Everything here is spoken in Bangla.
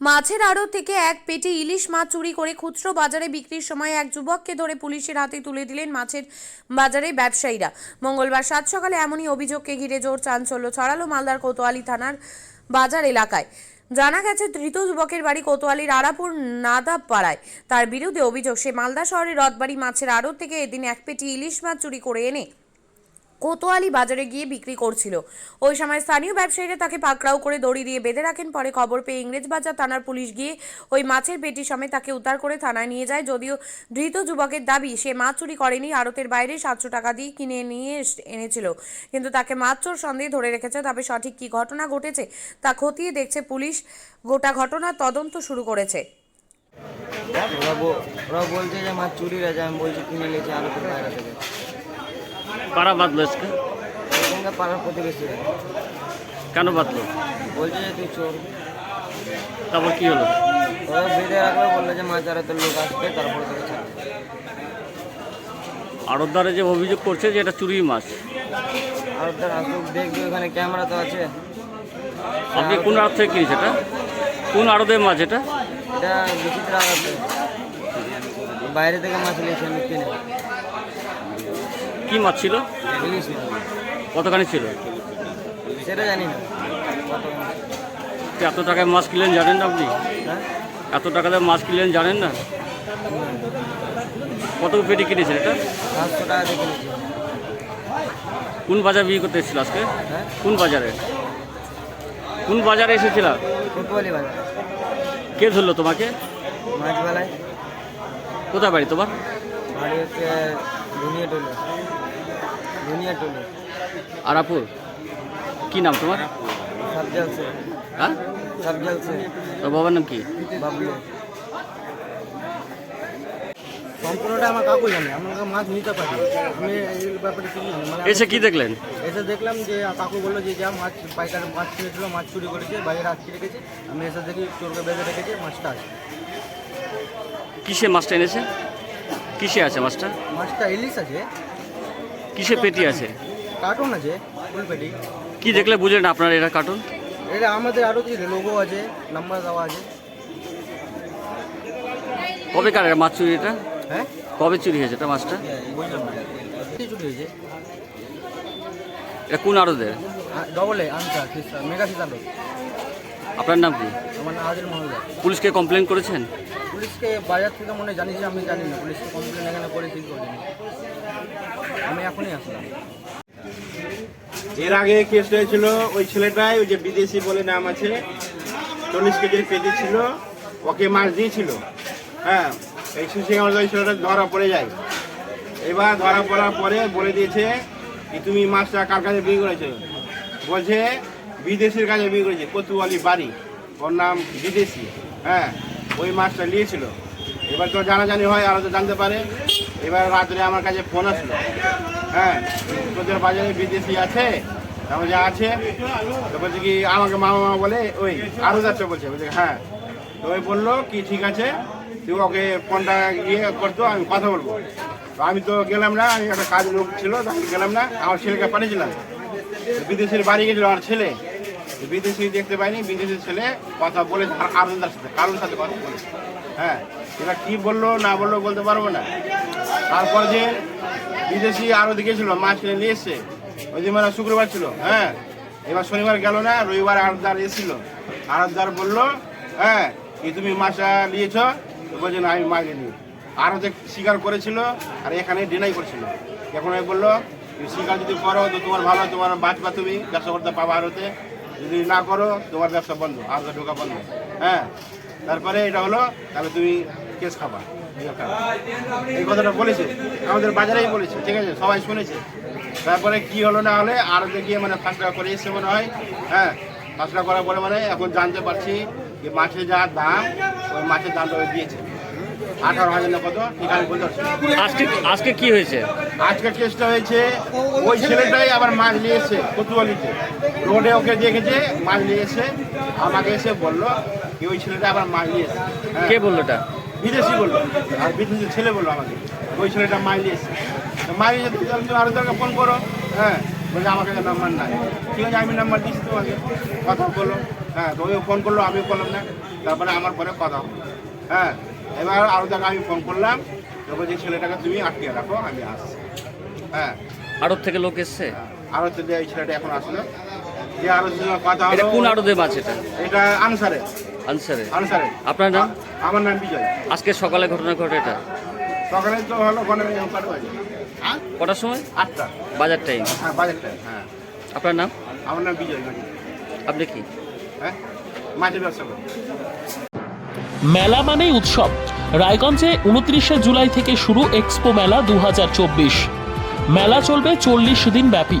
মাছের আড়ত থেকে এক পেটি ইলিশ মাছ চুরি করে খুচরো বাজারে বিক্রির সময় এক যুবককে ধরে পুলিশের হাতে তুলে দিলেন মাছের বাজারে ব্যবসায়ীরা। মঙ্গলবার সাত সকালে এমনই অভিযোগকে ঘিরে জোর চাঞ্চল্য ছড়ালো মালদার কোতোয়ালি থানার বাজার এলাকায়। জানা গেছে, ধৃত যুবকের বাড়ি কোতোয়ালির নাদাব পাড়ায় তার বিরুদ্ধে অভিযোগ, সে মালদা শহরের রথবাড়ি মাছের আড়ত থেকে এদিন এক পেটি ইলিশ মাছ চুরি করে এনে কোতোয়ালি বাজারে গিয়ে বিক্রি করছিল। ওই সময় স্থানীয় ব্যবসায়ীরা তাকে পাকড়াও করে দড়ি দিয়ে বেঁধে রাখেন। পরে খবর পেয়ে ইংরেজবাজার থানার পুলিশ গিয়ে ওই মাছের পেটি সমেত তাকে উদ্ধার করে থানায় নিয়ে যায়। যদিও ধৃত যুবকের দাবি, সে মাছ চুরি করেনি, আড়তের বাইরে সাতশো টাকা দিয়ে কিনে নিয়ে এনেছিল। কিন্তু তাকে মাছ চোর সন্দেহে ধরে রেখেছে। তবে সঠিক কী ঘটনা ঘটেছে তা খতিয়ে দেখছে পুলিশ। গোটা ঘটনার তদন্ত শুরু করেছে। ওরা বলছে যে মাছ চুরি আছে। আমি বলছি কিনে নিয়েছি আরও বাইরে থেকে। কারা বাঁধলো আজকে? পাড়ার প্রতিবেশী। কেন বাঁধলো? বলছে যে তুই চোর। তারপর কি হলো? বেঁধে রাখবে বলল যে মাছ আড়তের লোক আসবে তারপর তোকে ছাড়বে। আড়তদারে যে অভিযোগ করছে যে এটা চুরি মাছ। আসুক দেখবে ওখানে ক্যামেরা তো আছে। আপনি কোন আড়ত থেকে কিনেছে এটা? কোন আড়তের মাছ এটা? এটা বিচিত্র আড়তে। বাইরে থেকে মাছ নিয়েছি আমি কিনে। কি মাছ ছিল? কতখানি ছিল? সেটা জানি না। এত টাকায় মাছ কিনলেন জানেন না আপনি? হ্যাঁ? এত টাকা দিয়ে মাছ কিনলেন জানেন না? কত পেটি কিনেছেন এটা? কোন বাজার বিয়ে করতে এসেছিল আজকে? হ্যাঁ? কোন বাজারে? কোন বাজারে এসেছিল? কে ধরলো তোমাকে? কোথায় বাড়ি তোমার? বাড়ি হচ্ছে আরাপুর? কি নাম তোমার? হ্যাঁ? তোর বাবার নাম কি? সম্পূর্ণটা আমার কাকু জানে আমাকে মাছ নিতে পারি। আমি এই ব্যাপারে কিছু জানি মানে এসে কি দেখলেন? এসে দেখলাম যে কাকু বলল যে যা মাছ পাইকার মাছ কিনেছিল মাছ চুরি করেছে বাইরে আটকে রেখেছে আমি এসে দেখি চোরকে বেঁধে রেখেছে মাছটা আছে। কিসে মাছটা এনেছে? কিসে আছে মাছটা? মাছটা ইলিশ আছে। কিসে পেটি আছে? কার্টুন আছে ফুলপেটি কি দেখলে বুঝলেন আপনার এটা কার্টুন? এটা আমাদের আরও কিছু লোগো আছে নাম্বার দেওয়া আছে। কবে কার মাছ চুরি এটা? হ্যাঁ? কবে চুরি হয়েছে এটা মাছটা? বুঝলাম না। চুরি হয়েছে? এটা কোন আড়দের ডবল এ আনসার মেগা সিতালো আপনার নাম কি? আমার নাম আদিল মহল্লা পুলিশকে কমপ্লেন করেছেন? পুলিশকে বাজার থেকে মনে হয় জানিয়েছে আমি জানি না। পুলিশকে কমপ্লেন এখানে করে ঠিক করিনি আমি এখনই আসলাম। এর আগে কেস হয়েছিল ওই ছেলেটাই ওই যে বিদেশি বলে নাম আছে, চল্লিশ কেজির পেটি ছিল, ওকে মাছ দিয়েছিল। হ্যাঁ এই সুশি ওই ছেলেটা ধরা পড়ে যায়। এবার ধরা পড়ার পরে বলে দিয়েছে কি, তুমি মাছটা কার কাছে বিয়ে করেছ? বলছে, বিদেশির কাছে বিয়ে করেছে, কতুয়ালি বাড়ি। ওর নাম বিদেশি। হ্যাঁ ওই মাছটা নিয়েছিল। এবার তো জানাজানি হয় আরও তো জানতে পারে। এবার রাত্রে আমার কাছে ফোন আসলো। হ্যাঁ তোদের বাজারে বিদেশি আছে? তারপর যে আছে, তো বলছে কি, আমাকে মামা মামা বলে, ওই আরও যাচ্ছে বলছে বলছে হ্যাঁ। তো ওই বলল, কি ঠিক আছে? তুই ওকে ফোনটা ইয়ে করতো আমি কথা বলব। তো আমি তো গেলাম না, আমি একটা কাজ লোক ছিল, তো আমি গেলাম না, আমার ছেলেকে পাঠিয়েছিলাম। বিদেশের বাড়ি গেছিল আমার ছেলে। বিদেশি দেখতে পাইনি বিদেশি ছেলে কথা বলে আনন্দার সাথে, কারোর সাথে কথা বলে। হ্যাঁ এবার কি বলল, না বলল বলতে পারব না। তারপর যে বিদেশি আরও দিকেছিল মাছ কিনে নিয়ে এসছে, ওই দিন মানে শুক্রবার ছিল হ্যাঁ। এবার শনিবার গেল না, রবিবার আড়তদার এসেছিল। আড়তদার বলল হ্যাঁ কি তুমি মাছটা নিয়েছ? বলছে, না, আমি মাছ নিই আরও যে স্বীকার করেছিল, আর এখানে ডিনাই করছিল। এখন আমি বলল স্বীকার যদি করো, তো তোমার ভালো, তোমার বাঁচবা তুমি, ব্যবসা করতে পাবা আরতে যদি না করো, তোমার ব্যবসা বন্ধ আরতে ঢোকা বন্ধ। হ্যাঁ তারপরে এটা হলো তাহলে তুমি কেস খাবা এই কথাটা বলেছে আমাদের বাজারেই বলেছে ঠিক আছে? সবাই শুনেছে। তারপরে কি হলো না হলে আর দেখিয়ে মানে ফাঁসলা করে এসছে মনে হয় হ্যাঁ? ফাঁসলা করার পরে মানে এখন জানতে পারছি যে মাছের যা দাম ওই মাছের দামটা দিয়েছে। আঠারো হাজার না কত? ঠিক আমি বলতে আজকে আজকে কি হয়েছে? আজকের কেসটা হয়েছে ওই ছেলেটাই আবার মাছ নিয়ে এসে কতুয়ালিতে। রোডে ওকে দেখেছে মাছ নিয়ে এসে আমাকে এসে বলল ওই ছেলেটা আবার মাছ নিয়ে হ্যাঁ। কে বলল এটা বিদেশি বলল। আর বিদেশি ছেলে বলল আমাকে। ওই ছেলেটা মাইলি এসছে। তো মাইলি যেতে তুমি আরও দরকার ফোন করো। হ্যাঁ। বলছে আমার কাছে নাম্বার নাই। ঠিক আছে আমি নাম্বার দিচ্ছি তোমাকে। কথা বলল। হ্যাঁ তোকে ফোন করল আমিও করলাম না। তারপরে আমার পরে কথা হলো। হ্যাঁ এবার আরও জায়গায় আমি ফোন করলাম। তো বলছি ছেলেটাকে তুমি আটকে রাখো আমি আসছি। হ্যাঁ। আড়ত থেকে লোক এসছে? আরও তো এই ছেলেটা এখন আসলো। যে আরও কথা হলো কোন আড়তে মাছ এটা? এটা আনসারে আনসারে। আনসারে। আপনার নাম? আমার নাম বিজয়। আজকে সকালে ঘটনা ঘটে এটা? সকালে তো হলো ওখানে হ্যাঁ কটার সময়? আটটা। বাজার টাইম হ্যাঁ বাজারটা হ্যাঁ। আপনার নাম? আমার নাম বিজয় আপনি কি? হ্যাঁ? মাছের ব্যবসা করি। মেলা মানেই উৎসব। রায়গঞ্জে উনত্রিশে জুলাই থেকে শুরু এক্সপো মেলা দু হাজার চব্বিশ। মেলা চলবে চল্লিশ দিন ব্যাপী।